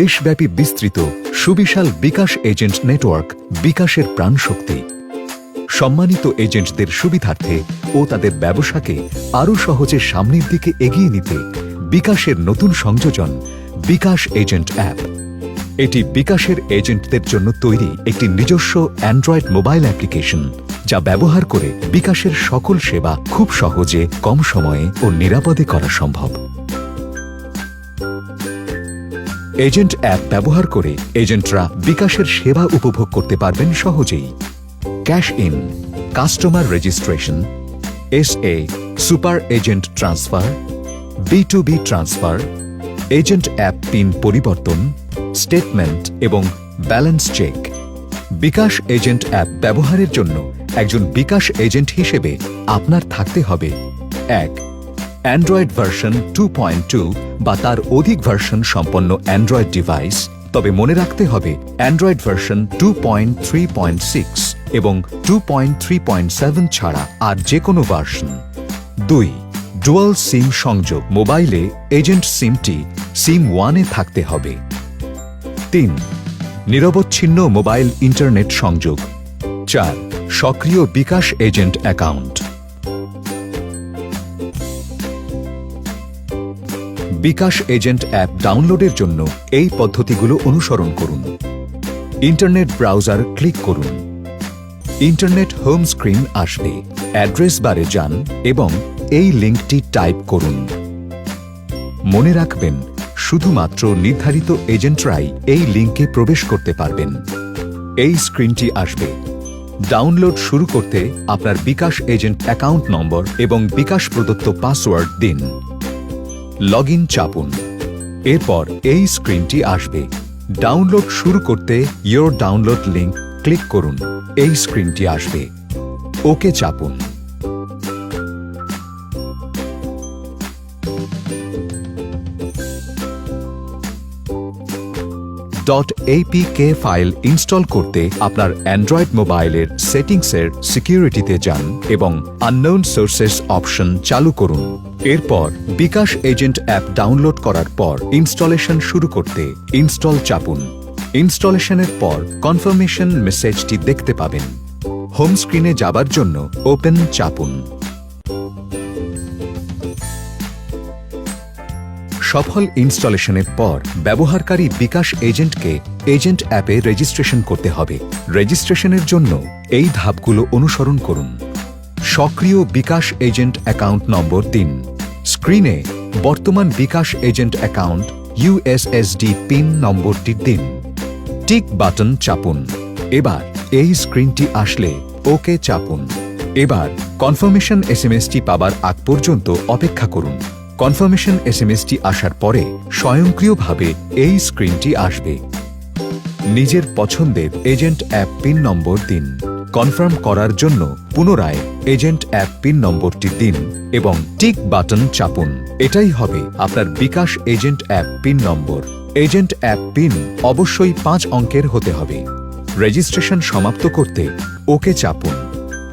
দেশব্যাপী বিস্তৃত সুবিশাল বিকাশ এজেন্ট নেটওয়ার্ক বিকাশের প্রাণশক্তি। সম্মানিত এজেন্টদের সুবিধার্থে ও তাদের ব্যবসাকে আরও সহজে সামনের দিকে এগিয়ে নিতে বিকাশের নতুন সংযোজন বিকাশ এজেন্ট অ্যাপ। এটি বিকাশের এজেন্টদের জন্য তৈরি একটি নিজস্ব অ্যান্ড্রয়েড মোবাইল অ্যাপ্লিকেশন যা ব্যবহার করে বিকাশের সকল সেবা খুব সহজে, কম সময়ে ও নিরাপদে করা সম্ভব। এজেন্ট অ্যাপ ব্যবহার করে এজেন্টরা বিকাশের সেবা উপভোগ করতে পারবেন সহজেই। Cash in, customer registration, S A, super agent transfer, B to B transfer, agent app PIN পরিবর্তন, স্টেটমেন্ট এবং balance check. BKash agent app ব্যবহারের জন্য একজন বিকাশ এজেন্ট হিসেবে আপনার থাকতে হবে। এক অ্যান্ড্রয়েড ভার্সন টু বা তার অধিক ভার্সন সম্পন্ন অ্যান্ড্রয়েড ডিভাইস তবে মনে রাখতে হবে অ্যান্ড্রয়েড ভার্সন টু এবং টু ছাড়া আর যে কোনো ভার্সন দুই ডুয়াল সিম সংযোগ মোবাইলে এজেন্ট সিমটি সিম ওয়ানে থাকতে হবে। তিন, নিরবচ্ছিন্ন মোবাইল ইন্টারনেট সংযোগ। চার, সক্রিয় bKash agent account bKash agent app ডাউনলোডের জন্য এই পদ্ধতিগুলো অনুসরণ করুন। ইন্টারনেট ব্রাউজার ক্লিক করুন। ইন্টারনেট হোম স্ক্রিন আসবে। অ্যাড্রেস বারে যান এবং এই লিঙ্কটি টাইপ করুন। মনে রাখবেন, শুধুমাত্র নির্ধারিত এজেন্টরাই এই লিঙ্কে প্রবেশ করতে পারবেন। এই স্ক্রিনটি আসবে। ডাউনলোড শুরু করতে আপনার বিকাশ এজেন্ট অ্যাকাউন্ট নম্বর এবং বিকাশ প্রদত্ত পাসওয়ার্ড দিন। লগ ইন চাপুন। এরপর এই স্ক্রিনটি আসবে। ডাউনলোড শুরু করতে ইয়োর ডাউনলোড লিঙ্ক ক্লিক করুন। এই স্ক্রিনটি আসবে। ওকে চাপুন। ডট এপিকে ফাইল ইনস্টল করতে আপনার অ্যান্ড্রয়েড মোবাইলের সেটিংসের সিকিউরিটিতে যান এবং আননোন সোর্সেস অপশন চালু করুন। এরপর বিকাশ এজেন্ট অ্যাপ ডাউনলোড করার পর ইনস্টলেশন শুরু করতে ইনস্টল চাপুন। ইনস্টলেশনের পর কনফার্মেশন মেসেজটি দেখতে পাবেন। হোম স্ক্রিনে যাবার জন্য ওপেন চাপুন। সফল ইনস্টলেশনের পর ব্যবহারকারী বিকাশ এজেন্টকে এজেন্ট অ্যাপে রেজিস্ট্রেশন করতে হবে। রেজিস্ট্রেশনের জন্য এই ধাপগুলো অনুসরণ করুন। সক্রিয় বিকাশ এজেন্ট অ্যাকাউন্ট নম্বর দিন স্ক্রিনে বর্তমান bKash agent account USSD pin নম্বরটি দিন। টিক বাটন চাপুন। এবার এই স্ক্রিনটি আসলে ওকে চাপুন। এবার কনফার্মেশন এসএমএসটি পাবার আগ পর্যন্ত অপেক্ষা করুন। কনফার্মেশন এসএমএসটি আসার পরে স্বয়ংক্রিয়ভাবে এই স্ক্রিনটি আসবে। নিজের পছন্দের এজেন্ট অ্যাপ পিন নম্বর দিন। কনফার্ম করার জন্য পুনরায় এজেন্ট অ্যাপ পিন নম্বরটি দিন এবং টিক বাটন চাপুন। এটাই হবে আপনার বিকাশ এজেন্ট অ্যাপ পিন নম্বর। এজেন্ট অ্যাপ পিন অবশ্যই পাঁচ অঙ্কের হতে হবে। রেজিস্ট্রেশন সমাপ্ত করতে ওকে চাপুন।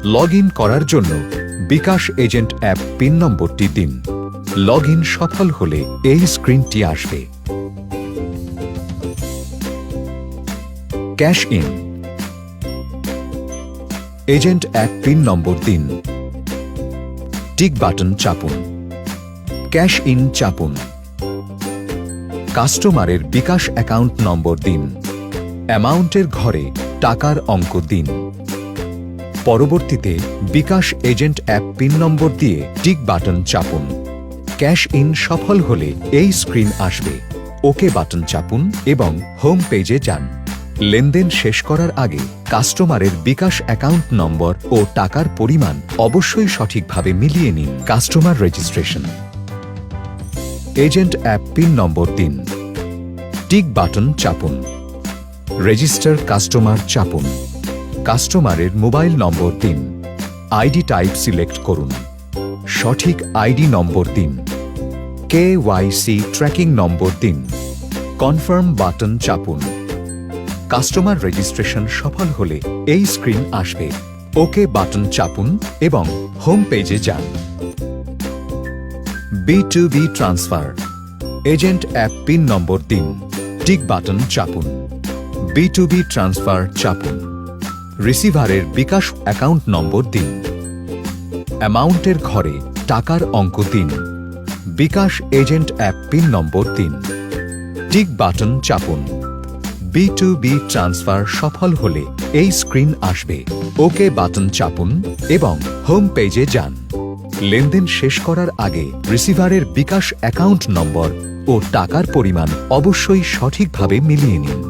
লগ করার জন্য বিকাশ এজেন্ট অ্যাপ পিন নম্বরটি দিন। লগ সফল হলে এই স্ক্রিনটি আসবে। Cash in. এজেন্ট এক পিন নম্বর দিন। টিক বাটন চাপুন। ক্যাশ ইন চাপুন। কাস্টমারের বিকাশ অ্যাকাউন্ট নম্বর দিন। অ্যামাউন্টের ঘরে টাকার অঙ্ক দিন। পরবর্তীতে বিকাশ এজেন্ট অ্যাপ পিন নম্বর দিয়ে টিক বাটন চাপুন। ক্যাশ ইন সফল হলে এই স্ক্রিন আসবে। ওকে বাটন চাপুন এবং হোম পেজে যান। লেনদেন শেষ করার আগে কাস্টমারের বিকাশ অ্যাকাউন্ট নম্বর ও টাকার পরিমাণ অবশ্যই সঠিকভাবে মিলিয়ে নিন customer registration. Agent app PIN নম্বর দিন টিক বাটন চাপুন। রেজিস্টার কাস্টমার চাপুন। কাস্টমারের মোবাইল নম্বর দিন আইডি টাইপ সিলেক্ট করুন। সঠিক আইডি নম্বর দিন কে ওয়াইসি ট্র্যাকিং নম্বর দিন কনফার্ম বাটন চাপুন। কাস্টমার রেজিস্ট্রেশন সফল হলে এই স্ক্রিন আসবে। ওকে বাটন চাপুন এবং হোম পেজে যান। B to B transfer. Agent app pin number দিন। টিক বাটন চাপুন। বি টু বি ট্রান্সফার চাপুন। রিসিভারের বিকাশ অ্যাকাউন্ট নম্বর দিন। অ্যামাউন্টের ঘরে টাকার অঙ্ক দিন। বিকাশ এজেন্ট অ্যাপ পিন নম্বর দিন। টিক বাটন চাপুন। বি টু বি ট্রান্সফার সফল হলে এই স্ক্রিন আসবে। ওকে বাটন চাপুন এবং হোম পেজে যান। লেনদেন শেষ করার আগে রিসিভারের বিকাশ অ্যাকাউন্ট নম্বর ও টাকার পরিমাণ অবশ্যই সঠিকভাবে মিলিয়ে নিন।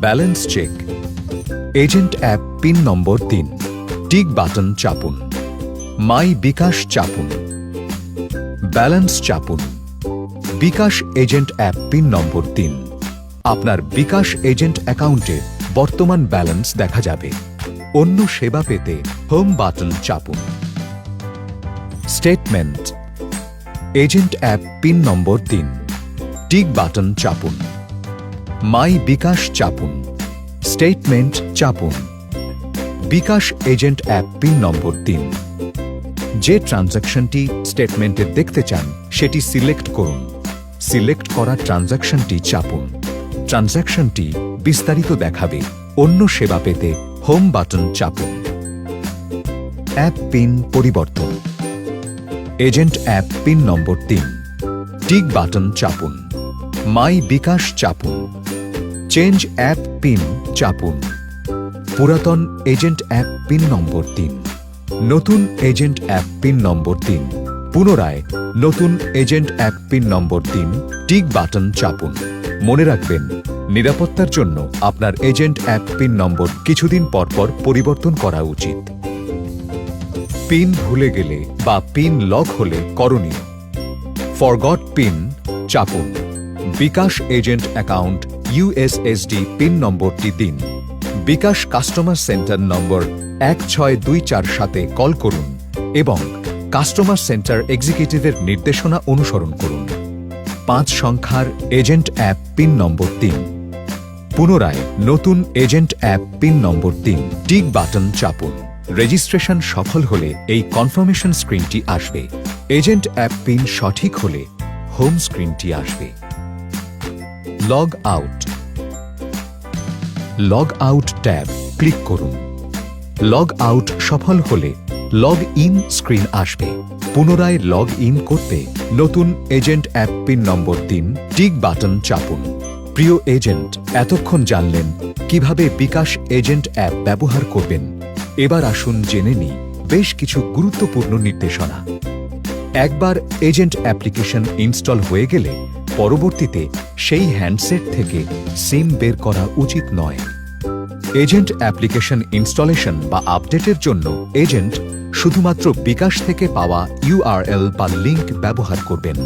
Balance check. Agent app PIN নম্বর তিন। টিক বাটন চাপুন। মাই বিকাশ চাপুন। ব্যালেন্স চাপুন। বিকাশ এজেন্ট অ্যাপ পিন নম্বর তিন। আপনার বিকাশ এজেন্ট অ্যাকাউন্টে বর্তমান ব্যালেন্স দেখা যাবে। অন্য সেবা পেতে হোম বাটন চাপুন। স্টেটমেন্ট। এজেন্ট অ্যাপ পিন নম্বর তিন। টিক বাটন চাপুন। মাই বিকাশ চাপুন। স্টেটমেন্ট চাপুন। বিকাশ এজেন্ট অ্যাপ পিন নম্বর তিন। যে ট্রানজাকশনটি স্টেটমেন্টে দেখতে চান, সেটি সিলেক্ট করুন। সিলেক্ট করা ট্রানজ্যাকশনটি চাপুন। ট্রানজ্যাকশনটি বিস্তারিত দেখাবে। অন্য সেবা পেতে হোম বাটন চাপুন। অ্যাপ পিন পরিবর্তন। এজেন্ট অ্যাপ পিন নম্বর তিন। টিক বাটন চাপুন। মাই বিকাশ চাপুন। চেঞ্জ অ্যাপ পিন চাপুন। পুরাতন এজেন্ট অ্যাপ পিন নম্বর তিন। নতুন এজেন্ট অ্যাপ পিন নম্বর তিন। পুনরায় নতুন এজেন্ট অ্যাপ পিন নম্বর তিন, টিক বাটন চাপুন। মনে রাখবেন, নিরাপত্তার জন্য আপনার এজেন্ট অ্যাপ পিন নম্বর কিছুদিন পরপর পরিবর্তন করা উচিত। পিন ভুলে গেলে বা পিন লক হলে করণীয়। Forgot PIN চাপুন। BKash agent account USSD PIN নম্বরটি দিন। বিকাশ কাস্টমার সেন্টার নম্বর এক ছয় দুই চার সাথে কল করুন এবং কাস্টমার সেন্টার এক্সিকিউটিভের নির্দেশনা অনুসরণ করুন। পাঁচ সংখ্যার এজেন্ট অ্যাপ পিন নম্বর তিন। পুনরায় নতুন এজেন্ট অ্যাপ পিন নম্বর তিন। Tick button চাপুন। রেজিস্ট্রেশন সফল হলে এই কনফার্মেশন স্ক্রিনটি আসবে। এজেন্ট অ্যাপ পিন সঠিক হলে হোম স্ক্রিনটি আসবে। Log out. Log out tab click করুন। লগ আউট সফল হলে লগ ইন স্ক্রিন আসবে। পুনরায় লগ ইন করতে নতুন এজেন্ট অ্যাপ পিন নম্বর তিন টিক বাটন চাপুন। প্রিয় এজেন্ট এতক্ষণ জানলেন কীভাবে বিকাশ এজেন্ট অ্যাপ ব্যবহার করবেন। এবার আসুন জেনে নিই বেশ কিছু গুরুত্বপূর্ণ নির্দেশনা। একবার এজেন্ট অ্যাপ্লিকেশন ইনস্টল হয়ে গেলে পরবর্তীতে সেই হ্যান্ডসেট থেকে সিম বের করা উচিত নয়। এজেন্ট অ্যাপ্লিকেশন ইনস্টলেশন বা আপডেটের জন্য এজেন্ট শুধুমাত্র বিকাশ থেকে পাওয়া ইউআরএল বা লিংক ব্যবহার করবেন।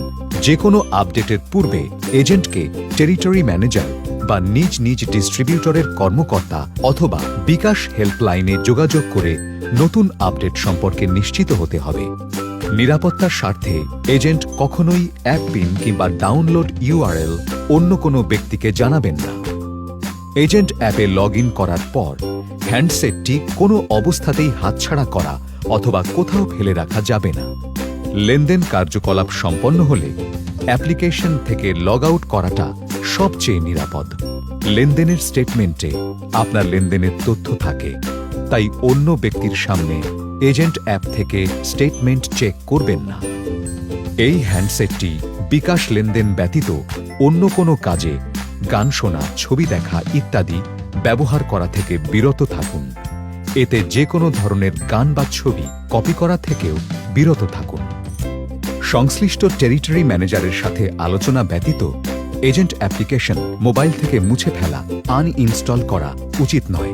যে কোনো আপডেটের পূর্বে এজেন্টকে টেরিটরি ম্যানেজার বা নিজ নিজ ডিস্ট্রিবিউটরের কর্মকর্তা অথবা বিকাশ হেল্পলাইনে যোগাযোগ করে নতুন আপডেট সম্পর্কে নিশ্চিত হতে হবে। নিরাপত্তার স্বার্থে এজেন্ট কখনোই অ্যাপ পিন কিংবা ডাউনলোড ইউআরএল অন্য কোনো ব্যক্তিকে জানাবেন না। এজেন্ট অ্যাপে লগ করার পর হ্যান্ডসেটটি কোনো অবস্থাতেই হাতছাড়া করা অথবা কোথাও ফেলে রাখা যাবে না। লেনদেন কার্যকলাপ সম্পন্ন হলে অ্যাপ্লিকেশন থেকে লগ আউট করাটা সবচেয়ে নিরাপদ। লেনদেনের স্টেটমেন্টে আপনার লেনদেনের তথ্য থাকে, তাই অন্য ব্যক্তির সামনে এজেন্ট অ্যাপ থেকে স্টেটমেন্ট চেক করবেন না। এই হ্যান্ডসেটটি বিকাশ লেনদেন ব্যতীত অন্য কোনো কাজে গান শোনা, ছবি দেখা ইত্যাদি ব্যবহার করা থেকে বিরত থাকুন। এতে যে কোনো ধরনের গান বা ছবি কপি করা থেকেও বিরত থাকুন। সংশ্লিষ্ট টেরিটরি ম্যানেজারের সাথে আলোচনা ব্যতীত এজেন্ট অ্যাপ্লিকেশন মোবাইল থেকে মুছে ফেলা, আনইনস্টল করা উচিত নয়।